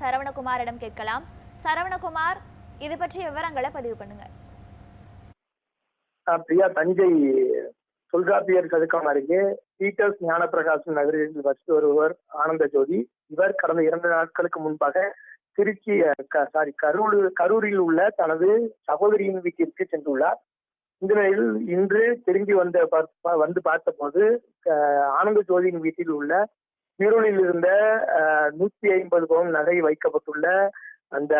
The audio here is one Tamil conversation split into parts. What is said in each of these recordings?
சரவணகுமாரிடம் கேட்கலாம். சரவணகுமார் இது பற்றிய விவரங்களை பதிவு பண்ணுங்க பிரியா தஞ்சை தொல்காப்பியர் சதுக்கம் அருகே பீட்டர்ஸ் ஞானப்பிரகாசம் நகரில் வசித்து வருபவர் ஆனந்த ஜோதி. இவர் கடந்த இரண்டு நாட்களுக்கு முன்பாக திருச்சி சாரி கரூர் கரூரில் உள்ள தனது சகோதரியின் வீட்டிற்கு சென்றுள்ளார். இந்த நிலையில் இன்று திரும்பி வந்த வந்து பார்த்தபோது ஆனந்த ஜோதியின் வீட்டில் உள்ள பீரோலில் இருந்த நூத்தி ஐம்பது பவுன் நகை வைக்கப்பட்டுள்ள அந்த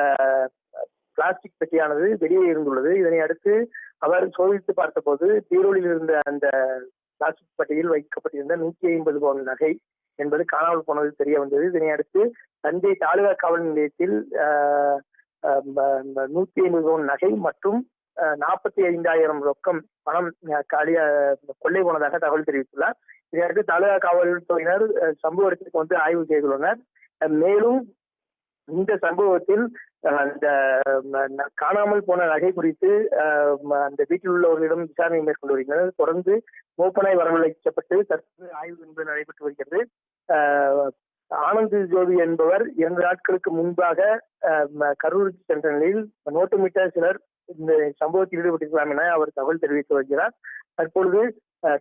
பிளாஸ்டிக் பெட்டியானது வெளியே இருந்துள்ளது. இதனை அடுத்து அவர் சோதித்து பார்த்தபோது பீரோலில் இருந்த அந்த பிளாஸ்டிக் பெட்டியில் வைக்கப்பட்டிருந்த நூத்தி ஐம்பது பவுன் நகை என்பது காணாமல் போனது தெரிய வந்தது. இதனை அடுத்து தஞ்சை தாலுகா காவல் நிலையத்தில் ஆஹ், ஐம்பது பவுன் நகை மற்றும் நாற்பத்தி ஐந்தாயிரம் ரொக்கம் பணம் காலிய கொள்ளை போனதாக தகவல் தெரிவித்துள்ளார். இதையடுத்து தாலுகா காவல்துறையினர் சம்பவத்திற்கு சம்பவ இடத்திற்கு வந்து ஆய்வு செய்துள்ளனர். மேலும் இந்த சம்பவத்தில் அந்த ந- காணாமல் போன நகை குறித்து அஹ், அந்த வீட்டில் உள்ளவர்களிடம் விசாரணை மேற்கொண்டு வருகின்றனர். தொடர்ந்து மோப்பனாய் வரவழைக்கப்பட்டு தற்போது ஆய்வு என்பது நடைபெற்று வருகிறது. ஆனந்த் ஜோதி என்பவர் இரண்டு நாட்களுக்கு முன்பாக அஹ், கரூருக்கு சென்ற நிலையில் நோட்டமிட்ட சிலர் இந்த சம்பவத்தில் ஈடுபட்டிருக்கலாம் என அவர் தகவல் தெரிவித்து வருகிறார். தற்பொழுது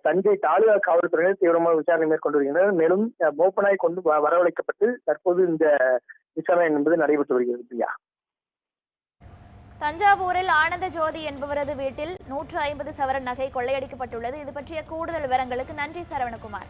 தஞ்சை தாலுகா காவல்துறையினர் தீவிரமாக விசாரணை மேற்கொண்டு வருகின்றனர் மேலும் அஹ், மோப்பனாய் கொண்டு வ- வரவழைக்கப்பட்டு தற்போது இந்த விசாரணை என்பது நடைபெற்று வருகிறது பிரியா. தஞ்சாவூரில் ஆனந்த ஜோதி என்பவரது வீட்டில் நூற்று ஐம்பது சவரன் நகை கொள்ளையடிக்கப்பட்டுள்ளது. இது பற்றிய கூடுதல் விவரங்களுக்கு நன்றி சரவணகுமார்.